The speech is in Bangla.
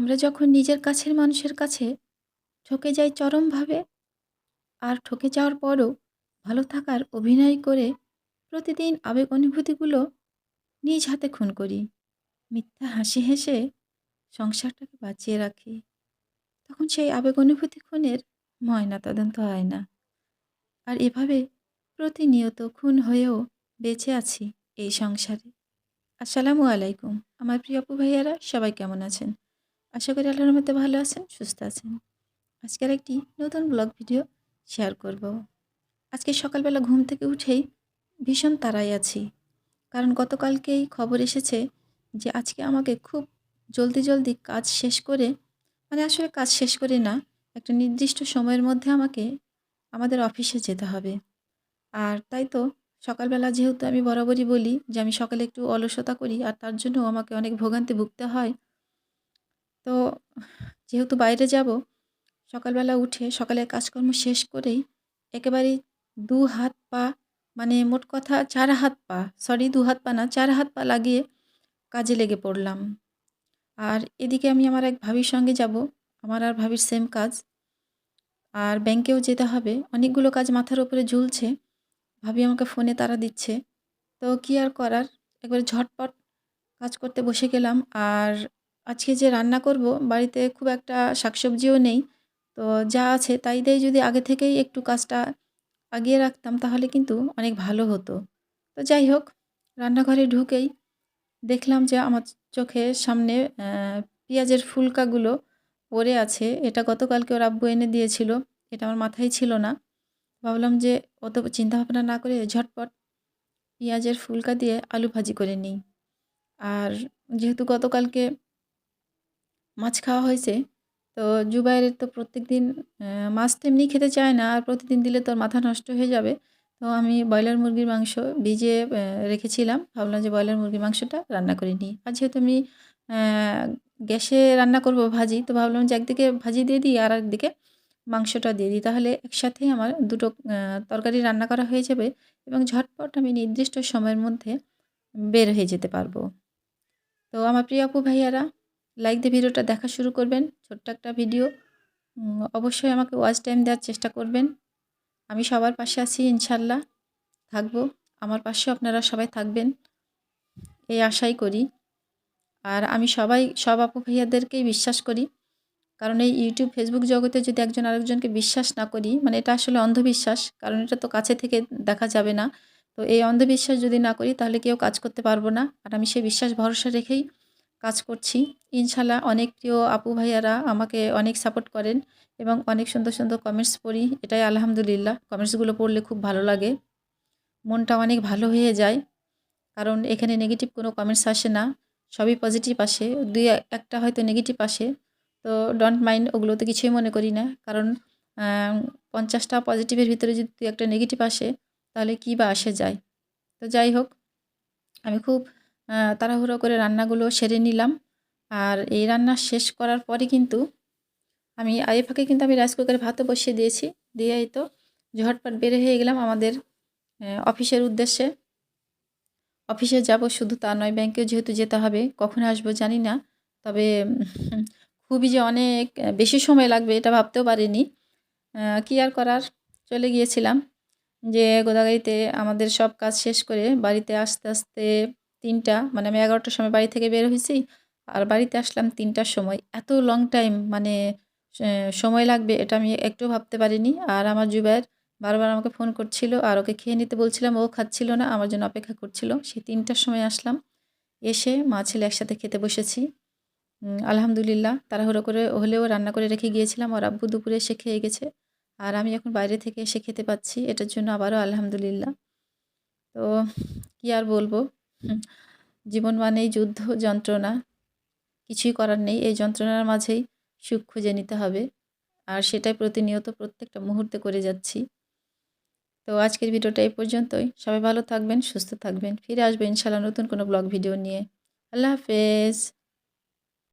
আমরা যখন নিজের কাছের মানুষের কাছে ঠকে যাই চরমভাবে, আর ঠকে যাওয়ার পরও ভালো থাকার অভিনয় করে প্রতিদিন আবেগ অনুভূতিগুলো নিজ হাতে খুন করি, মিথ্যা হাসি হেসে সংসারটাকে বাঁচিয়ে রাখি, তখন সেই আবেগ অনুভূতি খুনের ময়না তদন্ত হয় না। আর এভাবে প্রতিনিয়ত খুন হয়েও বেঁচে আছি এই সংসারে। আসসালামু আলাইকুম। আমার প্রিয় আপু ভাইয়ারা, সবাই কেমন আছেন? আশা করি আল্লাহর মধ্যে ভালো আছেন, সুস্থ আছেন। আজকের একটি নতুন ব্লগ ভিডিও শেয়ার করব। আজকে সকালবেলা ঘুম থেকে উঠেই ভীষণ তাড়াই আছি। কারণ গতকালকেই খবর এসেছে যে আজকে আমাকে খুব জলদি জলদি কাজ শেষ করে মানে আসলে কাজ শেষ করে না, একটা নির্দিষ্ট সময়ের মধ্যে আমাকে, আমাদের অফিসে যেতে হবে। আর তাই তো সকালবেলা যেহেতু আমি বরাবরই বলি যে আমি সকালে একটু অলসতা করি আর তার জন্য আমাকে অনেক ভোগান্তি ভুগতে হয় তো যেহেতু বাইরে যাব, সকালবেলা উঠে সকালের কাজকর্ম শেষ করেই একেবারেই দু হাত পা মানে মোট কথা চার হাত পা সরি দু হাত পা না, চার হাত পা লাগিয়ে কাজে লেগে পড়লাম। আর এদিকে আমি আমার এক ভাবির সঙ্গে যাব, আমার আর ভাবির সেম কাজ। আর ব্যাংকেও যেতে হবে, অনেকগুলো কাজ মাথার উপরে ঝুলছে। ভাবি আমাকে ফোনে তারা দিচ্ছে। তো কী আর করার? একবার ঝটপট কাজ করতে বসে গেলাম। আর আজকে যে রান্না করব, বাড়িতে খুব একটা শাকসবজিও নেই, তো যা আছে তাই দিয়ে যদি আগে থেকেই একটু কাজটা আগিয়ে রাখতাম তাহলে কিন্তু অনেক ভালো হতো। তো যাই হোক, রান্নাঘরে ঢুকেই দেখলাম যে আমার চোখের সামনে পেঁয়াজের ফুলকাগুলো পড়ে আছে। এটা গতকালকে ওর আব্বু এনে দিয়েছিল, এটা আমার মাথায় ছিল না। ভাবলাম যে অত চিন্তা ভাবনা না করে ঝটপট পেঁয়াজের ফুলকা দিয়ে আলু ভাজি করে নিই। আর যেহেতু গতকালকে মাছ খাওয়া হয়েছে। তো জুবাইরের তো প্রত্যেক দিন মাছ তো এমনি খেতে চায় না, আর প্রতিদিন দিলে তোর মাথা নষ্ট হয়ে যাবে। তো আমি ব্রয়লার মুরগির মাংস ভিজিয়ে রেখেছিলাম। ভাবলাম যে ব্রয়লার মুরগির মাংসটা রান্না করে নিই। আর যেহেতু আমি গ্যাসে রান্না করব ভাজি, তো ভাবলাম যে একদিকে ভাজি দিয়ে দিই আর একদিকে মাংসটা দিয়ে দিই। তাহলে একসাথেই আমার দুটো তরকারি রান্না করা হয়ে যাবে এবং ঝটপট আমি নির্দিষ্ট সময়ের মধ্যে বের হয়ে যেতে পারব। তো আমার প্রিয় আপু ভাইয়ারা লাইক দিয়ে ভিডিওটা দেখা শুরু করবেন, ছোট্ট একটা ভিডিও অবশ্যই আমাকে ওয়াচ টাইম দেওয়ার চেষ্টা করবেন। আমি সবার পাশে আছি, ইনশাল্লাহ। থাকব। আমার পাশেও আপনারা সবাই থাকবেন। এই আশাই করি। আর আমি সবাই, সব আপু ভাইয়াদেরকেই বিশ্বাস করি। কারণ এই ইউটিউব ফেসবুক জগতে যদি একজন আরেকজনকে বিশ্বাস না করি মানে এটা আসলে অন্ধবিশ্বাস, কারণ এটা তো কাছে থেকে দেখা যাবে না। তো এই অন্ধবিশ্বাস যদি না করি, তাহলে কেউ কাজ করতে পারব না। আর আমি সেই বিশ্বাস ভরসা রেখেই কাজ করছি। ইনশাল্লাহ অনেক প্রিয় আপু ভাইয়ারা আমাকে অনেক সাপোর্ট করেন এবং অনেক সুন্দর সুন্দর কমেন্টস পড়ি। এটাই আলহামদুলিল্লাহ। কমেন্টসগুলো পড়লে খুব ভালো লাগে। মনটা অনেক ভালো হয়ে যায়। কারণ এখানে নেগেটিভ কোনো কমেন্টস আসে না। সবই পজিটিভ আসে। দুই একটা হয়তো নেগেটিভ আসে। তো ডোন্ট মাইন্ড ওগুলো তো কিছুই মনে করি না। কারণ পঞ্চাশটা পজিটিভের ভিতরে যদি দুই একটা নেগেটিভ আসে, তাহলে কী বা আসে যায়? তো যাই হোক, আমি খুব তাড়াহুড়ো করে রান্নাগুলো সেরে নিলাম। আর এই রান্না শেষ করার পরে কিন্তু আমি আগে ফাঁকে কিন্তু আমি রাইস কুকারে ভাতও বসিয়ে দিয়েছি। দিয়েই তো ঝটপট বের হয়ে গেলাম আমাদের অফিসের উদ্দেশ্যে। অফিসে যাব শুধু তা নয়, ব্যাংকেও যেহেতু যেতে হবে, কখন আসব জানি না। তবে খুবই যে অনেক বেশি সময় লাগবে এটা ভাবতেও পারিনি। কী আর করার? চলে গিয়েছিলাম যে গোদাগাড়িতে আমাদের সব কাজ শেষ করে বাড়িতে আস্তে আস্তে তিনটা মানে আমি এগারোটার সময় বাড়ি থেকে বের হয়েছি আর বাড়িতে আসলাম তিনটার সময়। এত লং টাইম মানে সময় লাগবে এটা আমি একটু ভাবতে পারিনি। আর আমার জুবাইর বারবার আমাকে ফোন করছিল আর ওকে খেয়ে নিতে বলছিলাম, ও খাচ্ছিল না, আমার জন্য অপেক্ষা করছিল। সে তিনটার সময় আসলাম, এসে মা, ছেলে একসাথে খেতে বসেছি। আলহামদুলিল্লাহ, তাড়াহুড়ো করে হলেও রান্না করে রেখে গিয়েছিলাম আর আব্বু দুপুরে এসে খেয়ে গেছে। আর আমি এখন বাইরে থেকে এসে খেতে পাচ্ছি, এটার জন্য আবারও আলহামদুলিল্লাহ। তো, কি আর বলব? জীবন মানেই যুদ্ধ, যন্ত্রণা। কিছুই করার নেই। এই যন্ত্রণার মাঝেই সুখ খুঁজে নিতে হবে। আর সেটাই প্রতিনিয়ত প্রত্যেকটা মুহূর্তে করে যাচ্ছি। তো আজকের ভিডিওটা এই পর্যন্তই। সবাই ভালো থাকবেন, সুস্থ থাকবেন। ফিরে আসবেন ইনশাল্লাহ নতুন কোনো ব্লগ, ভিডিও নিয়ে। আল্লাহ হাফেজ।